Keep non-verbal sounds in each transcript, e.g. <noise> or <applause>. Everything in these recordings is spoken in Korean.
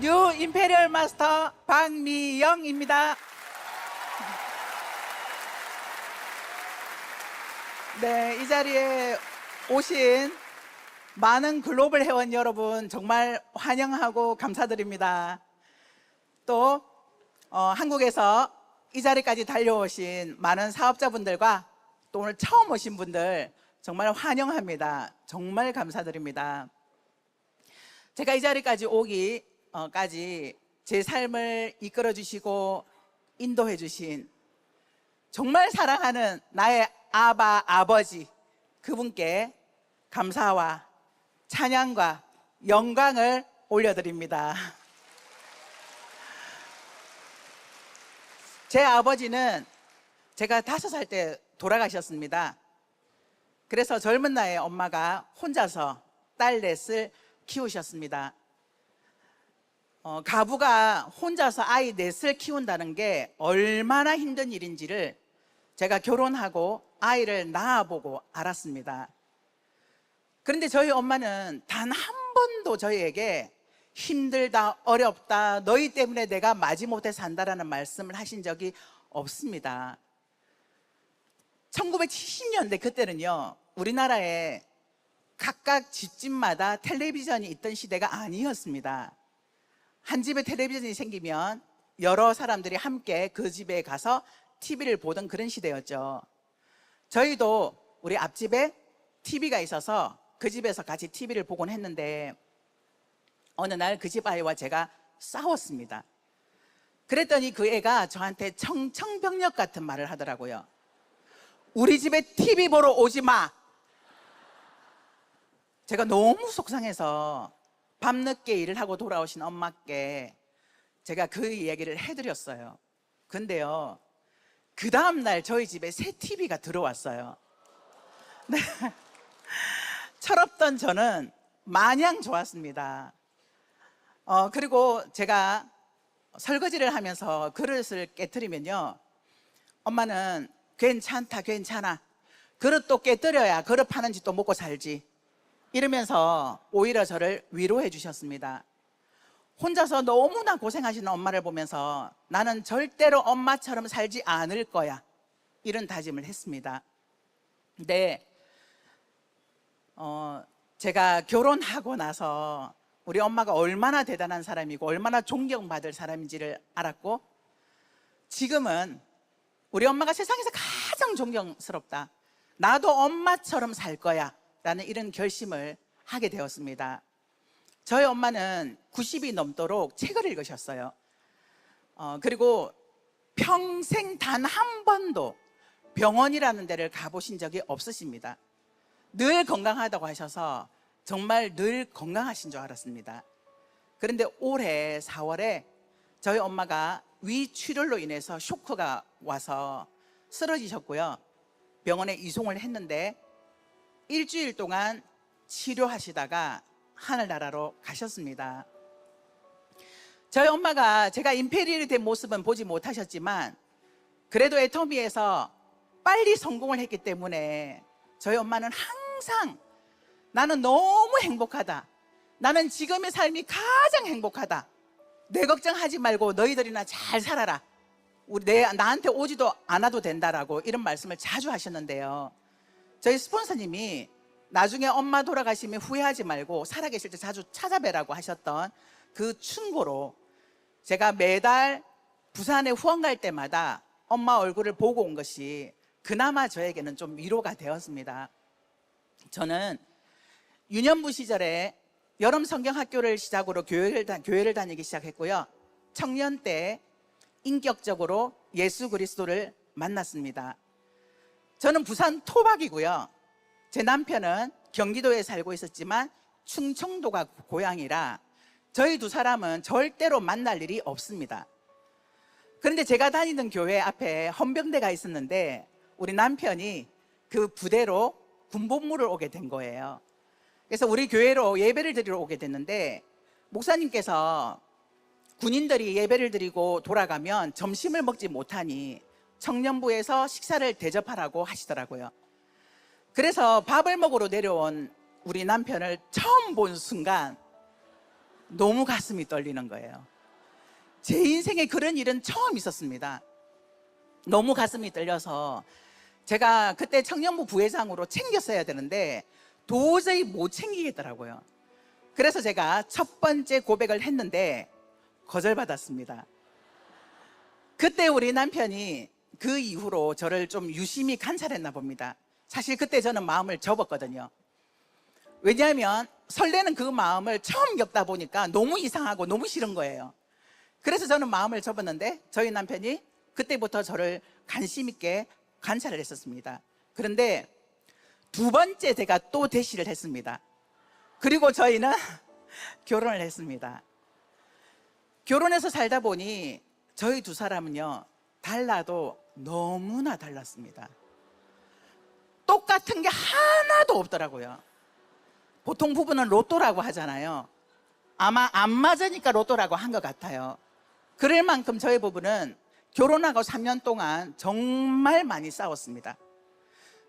뉴 임페리얼 마스터 박미영입니다. 네, 이 자리에 오신 많은 글로벌 회원 여러분 정말 환영하고 감사드립니다. 또 어, 한국에서 이 자리까지 달려오신 많은 사업자분들과 또 오늘 처음 오신 분들 정말 환영합니다. 정말 감사드립니다. 제가 이 자리까지 오기 까지 제 삶을 이끌어 주시고 인도해 주신 정말 사랑하는 나의 아바 아버지 그분께 감사와 찬양과 영광을 올려드립니다. 제 아버지는 제가 다섯 살 때 돌아가셨습니다. 그래서 젊은 나이에 엄마가 혼자서 딸 넷을 키우셨습니다. 어, 가부가 혼자서 아이 넷을 키운다는 게 얼마나 힘든 일인지를 제가 결혼하고 아이를 낳아보고 알았습니다. 그런데 저희 엄마는 단 한 번도 저희에게 힘들다, 어렵다, 너희 때문에 내가 마지못해 산다라는 말씀을 하신 적이 없습니다. 1970년대 그때는요, 우리나라에 각각 집집마다 텔레비전이 있던 시대가 아니었습니다. 한 집에 텔레비전이 생기면 여러 사람들이 함께 그 집에 가서 TV를 보던 그런 시대였죠. 저희도 우리 앞집에 TV가 있어서 그 집에서 같이 TV를 보곤 했는데 어느 날 그 집 아이와 제가 싸웠습니다. 그랬더니 그 애가 저한테 청청병력 같은 말을 하더라고요. 우리 집에 TV 보러 오지 마. 제가 너무 속상해서 밤늦게 일을 하고 돌아오신 엄마께 제가 그 이야기를 해드렸어요. 근데요, 그 다음날 저희 집에 새 TV가 들어왔어요. 네. <laughs> 철없던 저는 마냥 좋았습니다. 어, 그리고 제가 설거지를 하면서 그릇을 깨뜨리면요. 엄마는 괜찮다, 괜찮아. 그릇도 깨뜨려야 그릇 파는 짓도 먹고 살지. 이러면서 오히려 저를 위로해 주셨습니다. 혼자서 너무나 고생하시는 엄마를 보면서 나는 절대로 엄마처럼 살지 않을 거야. 이런 다짐을 했습니다. 근데, 어, 제가 결혼하고 나서 우리 엄마가 얼마나 대단한 사람이고 얼마나 존경받을 사람인지를 알았고 지금은 우리 엄마가 세상에서 가장 존경스럽다. 나도 엄마처럼 살 거야. 라는 이런 결심을 하게 되었습니다. 저희 엄마는 90이 넘도록 책을 읽으셨어요. 어, 그리고 평생 단 한 번도 병원이라는 데를 가보신 적이 없으십니다. 늘 건강하다고 하셔서 정말 늘 건강하신 줄 알았습니다. 그런데 올해 4월에 저희 엄마가 위출혈로 인해서 쇼크가 와서 쓰러지셨고요. 병원에 이송을 했는데 일주일 동안 치료하시다가 하늘나라로 가셨습니다. 저희 엄마가 제가 임페리얼이 된 모습은 보지 못하셨지만 그래도 애터미에서 빨리 성공을 했기 때문에 저희 엄마는 항상 나는 너무 행복하다. 나는 지금의 삶이 가장 행복하다. 내 걱정하지 말고 너희들이나 잘 살아라. 우리 내 나한테 오지도 않아도 된다라고 이런 말씀을 자주 하셨는데요. 저희 스폰서님이 나중에 엄마 돌아가시면 후회하지 말고 살아계실 때 자주 찾아뵈라고 하셨던 그 충고로 제가 매달 부산에 후원 갈 때마다 엄마 얼굴을 보고 온 것이 그나마 저에게는 좀 위로가 되었습니다. 저는 유년부 시절에 여름 성경 학교를 시작으로 교회를, 다, 교회를 다니기 시작했고요. 청년 때 인격적으로 예수 그리스도를 만났습니다. 저는 부산 토박이고요. 제 남편은 경기도에 살고 있었지만 충청도가 고향이라 저희 두 사람은 절대로 만날 일이 없습니다. 그런데 제가 다니던 교회 앞에 헌병대가 있었는데 우리 남편이 그 부대로 군복무를 오게 된 거예요. 그래서 우리 교회로 예배를 드리러 오게 됐는데 목사님께서 군인들이 예배를 드리고 돌아가면 점심을 먹지 못하니 청년부에서 식사를 대접하라고 하시더라고요. 그래서 밥을 먹으러 내려온 우리 남편을 처음 본 순간 너무 가슴이 떨리는 거예요. 제 인생에 그런 일은 처음 있었습니다. 너무 가슴이 떨려서 제가 그때 청년부 부회장으로 챙겼어야 되는데 도저히 못 챙기겠더라고요. 그래서 제가 첫 번째 고백을 했는데 거절받았습니다. 그때 우리 남편이 그 이후로 저를 좀 유심히 관찰했나 봅니다. 사실 그때 저는 마음을 접었거든요. 왜냐하면 설레는 그 마음을 처음 겪다 보니까 너무 이상하고 너무 싫은 거예요. 그래서 저는 마음을 접었는데 저희 남편이 그때부터 저를 관심 있게 관찰을 했었습니다. 그런데 두 번째 제가 또 대시를 했습니다. 그리고 저희는 <laughs> 결혼을 했습니다. 결혼해서 살다 보니 저희 두 사람은요, 달라도 너무나 달랐습니다. 똑같은 게 하나도 없더라고요. 보통 부부는 로또라고 하잖아요. 아마 안 맞으니까 로또라고 한 것 같아요. 그럴 만큼 저희 부부는 결혼하고 3년 동안 정말 많이 싸웠습니다.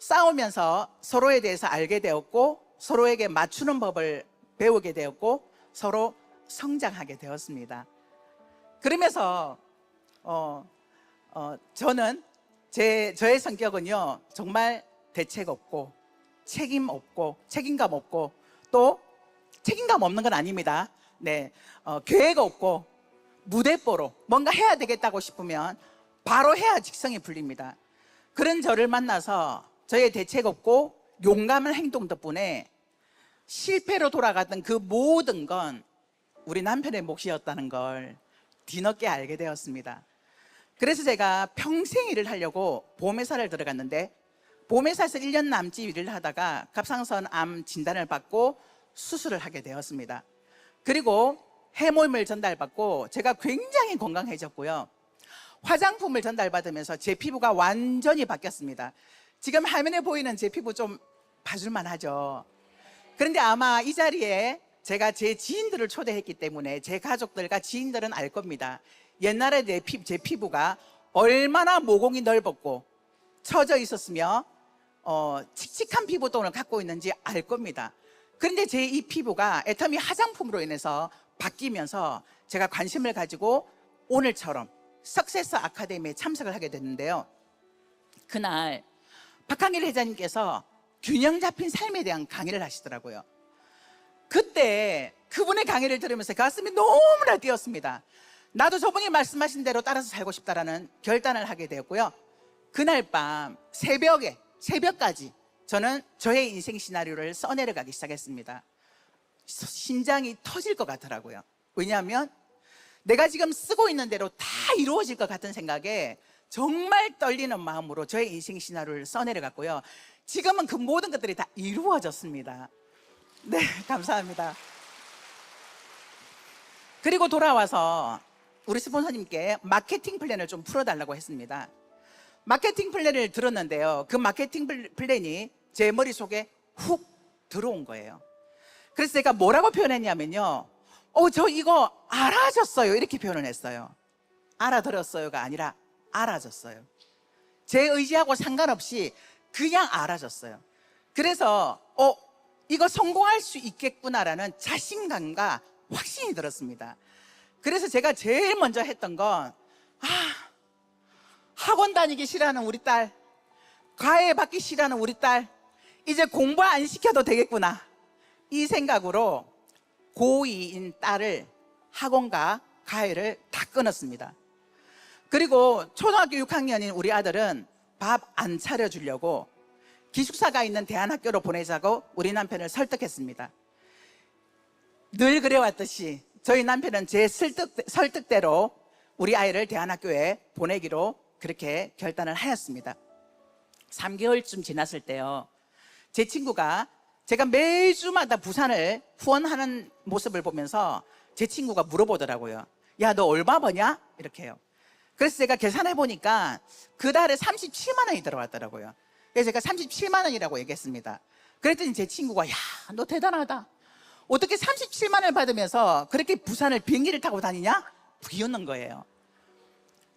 싸우면서 서로에 대해서 알게 되었고 서로에게 맞추는 법을 배우게 되었고 서로 성장하게 되었습니다. 그러면서 어, 어, 저는 제 저의 성격은요 정말 대책 없고 책임 없고 책임감 없고 또 책임감 없는 건 아닙니다. 네, 어, 계획 없고 무대뽀로 뭔가 해야 되겠다고 싶으면 바로 해야 직성이 풀립니다. 그런 저를 만나서 저의 대책 없고 용감한 행동 덕분에 실패로 돌아갔던 그 모든 건 우리 남편의 몫이었다는 걸 뒤늦게 알게 되었습니다. 그래서 제가 평생 일을 하려고 보험회사를 들어갔는데 보험회사에서 1년 남짓 일을 하다가 갑상선 암 진단을 받고 수술을 하게 되었습니다. 그리고 해모임을 전달받고 제가 굉장히 건강해졌고요. 화장품을 전달받으면서 제 피부가 완전히 바뀌었습니다. 지금 화면에 보이는 제 피부 좀 봐줄만 하죠. 그런데 아마 이 자리에 제가 제 지인들을 초대했기 때문에 제 가족들과 지인들은 알 겁니다. 옛날에 내 피, 제 피부가 얼마나 모공이 넓었고 처져 있었으며 어, 칙칙한 피부톤을 갖고 있는지 알 겁니다. 그런데 제 이 피부가 애터미 화장품으로 인해서 바뀌면서 제가 관심을 가지고 오늘처럼 석세스 아카데미에 참석을 하게 됐는데요. 그날 박항일 회장님께서 균형 잡힌 삶에 대한 강의를 하시더라고요. 그때 그분의 강의를 들으면서 가슴이 너무나 뛰었습니다. 나도 저분이 말씀하신 대로 따라서 살고 싶다라는 결단을 하게 되었고요. 그날 밤 새벽에 새벽까지 저는 저의 인생 시나리오를 써내려가기 시작했습니다. 심장이 터질 것 같더라고요. 왜냐하면 내가 지금 쓰고 있는 대로 다 이루어질 것 같은 생각에 정말 떨리는 마음으로 저의 인생 시나리오를 써내려갔고요. 지금은 그 모든 것들이 다 이루어졌습니다. 네, <laughs> 감사합니다. 그리고 돌아와서 우리 스폰서님께 마케팅 플랜을 좀 풀어달라고 했습니다. 마케팅 플랜을 들었는데요. 그 마케팅 플- 플랜이 제 머릿속에 훅 들어온 거예요. 그래서 제가 뭐라고 표현했냐면요. 어, 저 이거 알아졌어요. 이렇게 표현을 했어요. 알아들었어요가 아니라 알아졌어요. 제 의지하고 상관없이 그냥 알아졌어요. 그래서, 어, 이거 성공할 수 있겠구나라는 자신감과 확신이 들었습니다. 그래서 제가 제일 먼저 했던 건, 아, 학원 다니기 싫어하는 우리 딸, 과외 받기 싫어하는 우리 딸, 이제 공부 안 시켜도 되겠구나. 이 생각으로 고2인 딸을 학원과 과외를 다 끊었습니다. 그리고 초등학교 6학년인 우리 아들은 밥 안 차려주려고 기숙사가 있는 대안학교로 보내자고 우리 남편을 설득했습니다. 늘 그래왔듯이 저희 남편은 제 설득, 설득 대로 우리 아이를 대안학교에 보내기로 그렇게 결단을 하였습니다. 3개월쯤 지났을 때요. 제 친구가 제가 매주마다 부산을 후원하는 모습을 보면서 제 친구가 물어보더라고요. 야, 너 얼마 버냐? 이렇게 해요. 그래서 제가 계산해 보니까 그 달에 37만 원이 들어왔더라고요. 그래서 제가 37만 원이라고 얘기했습니다. 그랬더니 제 친구가 야, 너 대단하다. 어떻게 37만 원을 받으면서 그렇게 부산을 비행기를 타고 다니냐? 비웃는 거예요.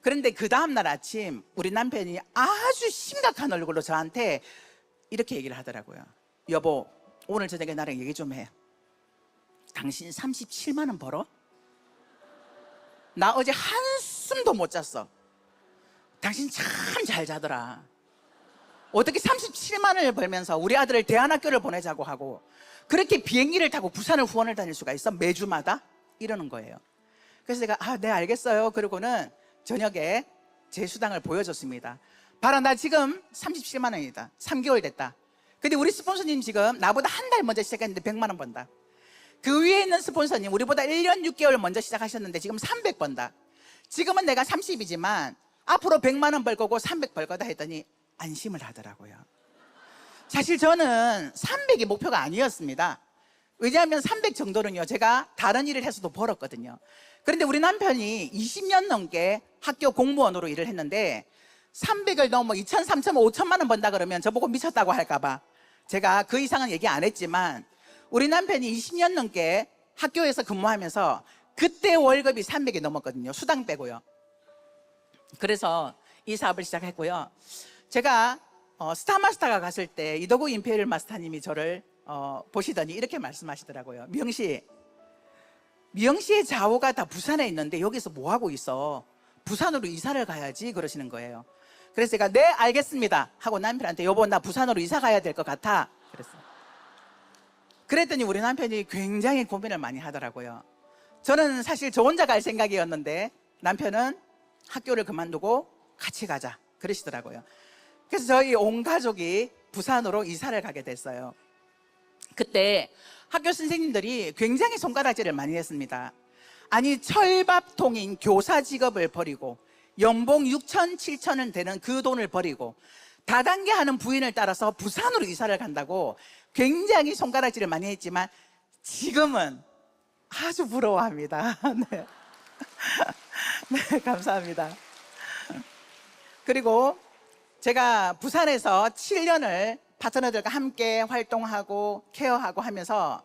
그런데 그 다음날 아침 우리 남편이 아주 심각한 얼굴로 저한테 이렇게 얘기를 하더라고요. 여보, 오늘 저녁에 나랑 얘기 좀 해. 당신 37만 원 벌어? 나 어제 한숨도 못 잤어. 당신 참 잘 자더라. 어떻게 37만 원을 벌면서 우리 아들을 대안학교를 보내자고 하고 그렇게 비행기를 타고 부산을 후원을 다닐 수가 있어? 매주마다? 이러는 거예요. 그래서 제가 아, 네, 알겠어요. 그러고는 저녁에 제 수당을 보여줬습니다. 봐라, 나 지금 37만 원이다. 3개월 됐다. 근데 우리 스폰서님 지금 나보다 한 달 먼저 시작했는데 100만 원 번다. 그 위에 있는 스폰서님 우리보다 1년 6개월 먼저 시작하셨는데 지금 300 번다. 지금은 내가 30이지만 앞으로 100만 원 벌 거고 300 벌 거다 했더니 안심을 하더라고요. 사실 저는 300이 목표가 아니었습니다. 왜냐하면 300 정도는요, 제가 다른 일을 해서도 벌었거든요. 그런데 우리 남편이 20년 넘게 학교 공무원으로 일을 했는데 300을 넘어 2천, 3천, 5천만 원 번다 그러면 저보고 미쳤다고 할까봐 제가 그 이상은 얘기 안 했지만 우리 남편이 20년 넘게 학교에서 근무하면서 그때 월급이 300이 넘었거든요. 수당 빼고요. 그래서 이 사업을 시작했고요. 제가 어, 스타마스터가 갔을 때 이도구 임페리얼 마스터님이 저를 어, 보시더니 이렇게 말씀하시더라고요. 미영 씨, 미영 씨의 좌우가 다 부산에 있는데 여기서 뭐 하고 있어? 부산으로 이사를 가야지 그러시는 거예요. 그래서 제가 네 알겠습니다 하고 남편한테 여보 나 부산으로 이사 가야 될 것 같아 그랬어요. 그랬더니 우리 남편이 굉장히 고민을 많이 하더라고요. 저는 사실 저 혼자 갈 생각이었는데 남편은 학교를 그만두고 같이 가자 그러시더라고요. 그래서 저희 온 가족이 부산으로 이사를 가게 됐어요. 그때 학교 선생님들이 굉장히 손가락질을 많이 했습니다. 아니 철밥통인 교사 직업을 버리고 연봉 6천, 7천은 되는 그 돈을 버리고 다단계 하는 부인을 따라서 부산으로 이사를 간다고 굉장히 손가락질을 많이 했지만 지금은 아주 부러워합니다. <laughs> 네. <laughs> 네, 감사합니다. 그리고 제가 부산에서 7년을 파트너들과 함께 활동하고 케어하고 하면서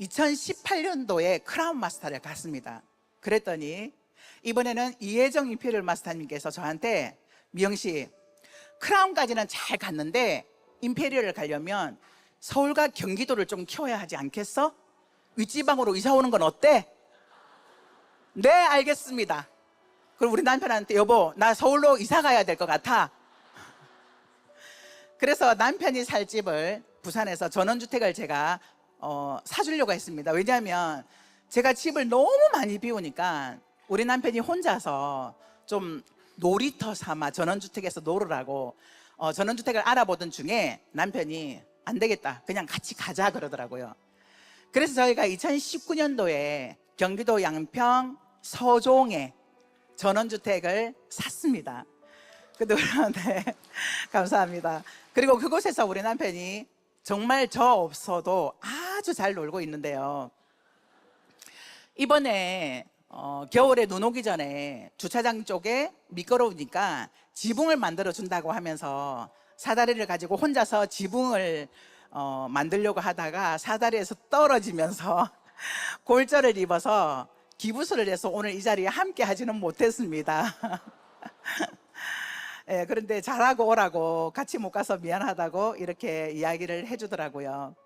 2018년도에 크라운 마스터를 갔습니다. 그랬더니 이번에는 이혜정 임페리얼 마스터님께서 저한테 미영 씨 크라운까지는 잘 갔는데 임페리얼을 가려면 서울과 경기도를 좀 키워야 하지 않겠어? 윗지방으로 이사 오는 건 어때? 네, 알겠습니다. 그럼 우리 남편한테 여보, 나 서울로 이사 가야 될 것 같아. 그래서 남편이 살 집을 부산에서 전원주택을 제가 어, 사주려고 했습니다. 왜냐하면 제가 집을 너무 많이 비우니까 우리 남편이 혼자서 좀 놀이터 삼아 전원주택에서 놀으라고 어, 전원주택을 알아보던 중에 남편이 안 되겠다. 그냥 같이 가자 그러더라고요. 그래서 저희가 2019년도에 경기도 양평 서종에 전원주택을 샀습니다. 근데 <laughs> 네, 감사합니다. 그리고 그곳에서 우리 남편이 정말 저 없어도 아주 잘 놀고 있는데요. 이번에 어, 겨울에 눈 오기 전에 주차장 쪽에 미끄러우니까 지붕을 만들어 준다고 하면서 사다리를 가지고 혼자서 지붕을 어, 만들려고 하다가 사다리에서 떨어지면서 <laughs> 골절을 입어서 기부스를 해서 오늘 이 자리에 함께 하지는 못했습니다. <laughs> 예, 그런데 잘하고 오라고 같이 못 가서 미안하다고 이렇게 이야기를 해주더라고요.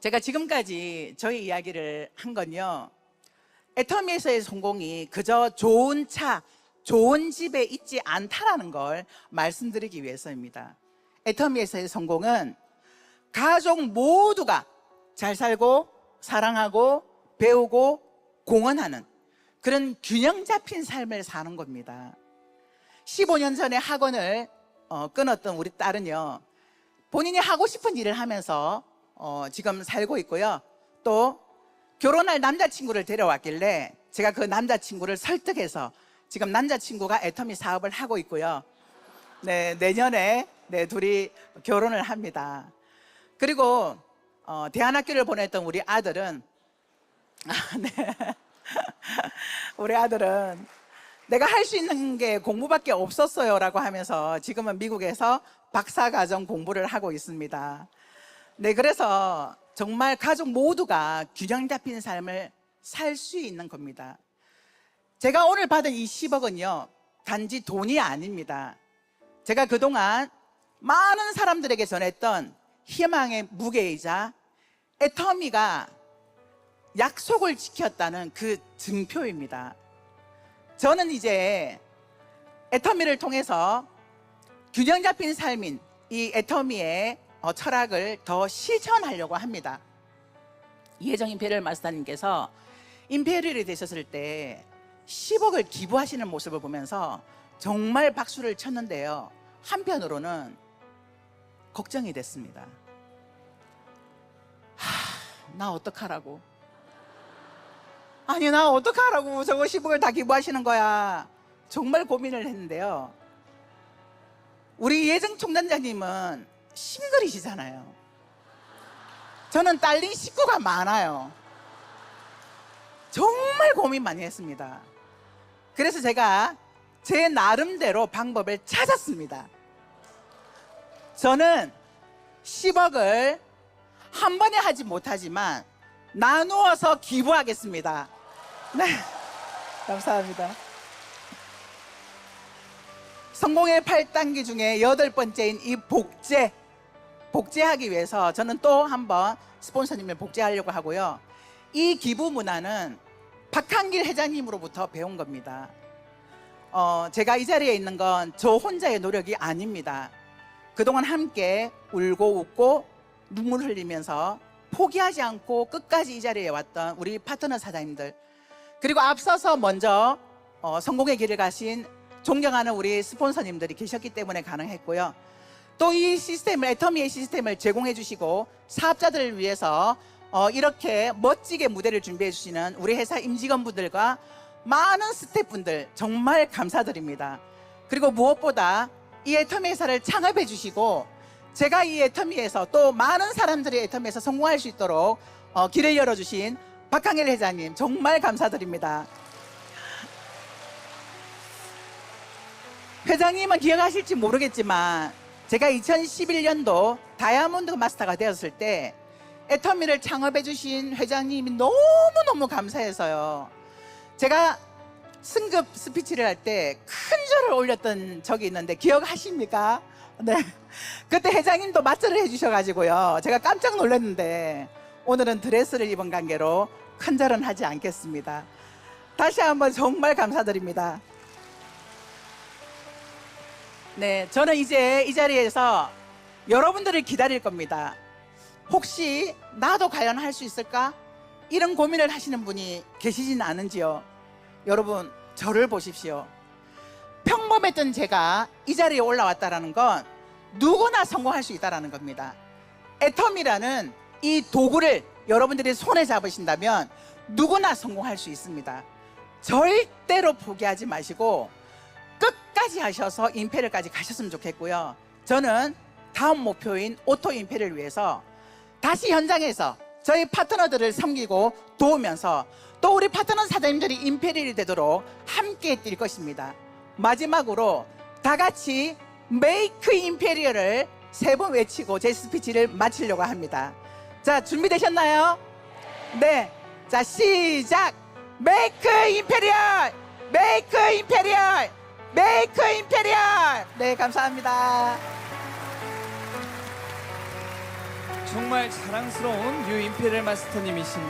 제가 지금까지 저희 이야기를 한 건요. 애터미에서의 성공이 그저 좋은 차, 좋은 집에 있지 않다라는 걸 말씀드리기 위해서입니다. 애터미에서의 성공은 가족 모두가 잘 살고 사랑하고 배우고 공헌하는 그런 균형 잡힌 삶을 사는 겁니다. 15년 전에 학원을 어, 끊었던 우리 딸은요, 본인이 하고 싶은 일을 하면서 어, 지금 살고 있고요. 또 결혼할 남자친구를 데려왔길래 제가 그 남자친구를 설득해서 지금 남자친구가 애터미 사업을 하고 있고요. 네, 내년에 네, 둘이 결혼을 합니다. 그리고 어, 대안학교를 보냈던 우리 아들은 아, <laughs> 네. 우리 아들은 내가 할 수 있는 게 공부밖에 없었어요 라고 하면서 지금은 미국에서 박사과정 공부를 하고 있습니다. 네, 그래서 정말 가족 모두가 균형 잡힌 삶을 살 수 있는 겁니다. 제가 오늘 받은 이 10억은요, 단지 돈이 아닙니다. 제가 그동안 많은 사람들에게 전했던 희망의 무게이자 애터미가 약속을 지켰다는 그 증표입니다. 저는 이제 애터미를 통해서 균형 잡힌 삶인 이 애터미의 어, 철학을 더 실천하려고 합니다. 이혜정 임페리얼 마스터님께서 임페리얼이 되셨을 때 10억을 기부하시는 모습을 보면서 정말 박수를 쳤는데요. 한편으로는 걱정이 됐습니다. 하, 나 어떡하라고. 아니, 나 어떡하라고. 저거 10억을 다 기부하시는 거야. 정말 고민을 했는데요. 우리 예정 총단장님은 싱글이시잖아요. 저는 딸린 식구가 많아요. 정말 고민 많이 했습니다. 그래서 제가 제 나름대로 방법을 찾았습니다. 저는 10억을 한 번에 하지 못하지만 나누어서 기부하겠습니다. 네. 감사합니다. 성공의 8단계 중에 여덟 번째인 이 복제. 복제하기 위해서 저는 또 한번 스폰서님을 복제하려고 하고요. 이 기부 문화는 박한길 회장님으로부터 배운 겁니다. 어, 제가 이 자리에 있는 건 저 혼자의 노력이 아닙니다. 그동안 함께 울고 웃고 눈물 흘리면서 포기하지 않고 끝까지 이 자리에 왔던 우리 파트너 사장님들 그리고 앞서서 먼저 어, 성공의 길을 가신 존경하는 우리 스폰서님들이 계셨기 때문에 가능했고요. 또 이 시스템을 애터미의 시스템을 제공해 주시고 사업자들을 위해서 어, 이렇게 멋지게 무대를 준비해 주시는 우리 회사 임직원분들과 많은 스태프분들 정말 감사드립니다. 그리고 무엇보다 이 애터미 회사를 창업해 주시고 제가 이 애터미에서 또 많은 사람들이 애터미에서 성공할 수 있도록 어, 길을 열어주신 박항일 회장님 정말 감사드립니다. 회장님은 기억하실지 모르겠지만 제가 2011년도 다이아몬드 마스터가 되었을 때 애터미를 창업해 주신 회장님이 너무너무 감사해서요. 제가 승급 스피치를 할 때 큰 절을 올렸던 적이 있는데 기억하십니까? 네. 그때 회장님도 맞절을 해주셔가지고요. 제가 깜짝 놀랐는데 오늘은 드레스를 입은 관계로 큰 절은 하지 않겠습니다. 다시 한번 정말 감사드립니다. 네, 저는 이제 이 자리에서 여러분들을 기다릴 겁니다. 혹시 나도 과연 할 수 있을까? 이런 고민을 하시는 분이 계시진 않은지요. 여러분, 저를 보십시오. 평범했던 제가 이 자리에 올라왔다라는 건 누구나 성공할 수 있다라는 겁니다. 애텀이라는 이 도구를 여러분들이 손에 잡으신다면 누구나 성공할 수 있습니다. 절대로 포기하지 마시고 끝까지 하셔서 임페리얼까지 가셨으면 좋겠고요. 저는 다음 목표인 오토 임페리를 위해서 다시 현장에서 저희 파트너들을 섬기고 도우면서 또 우리 파트너 사장님들이 임페리얼이 되도록 함께 뛸 것입니다. 마지막으로 다 같이 메이크 임페리얼을 세번 외치고 제 스피치를 마치려고 합니다. 자, 준비되셨나요? 네. 자, 시작! 메이크 임페리얼! 메이크 임페리얼! 메이크 임페리얼! 네, 감사합니다. 정말 자랑스러운 뉴 임페리얼 마스터님이십니다.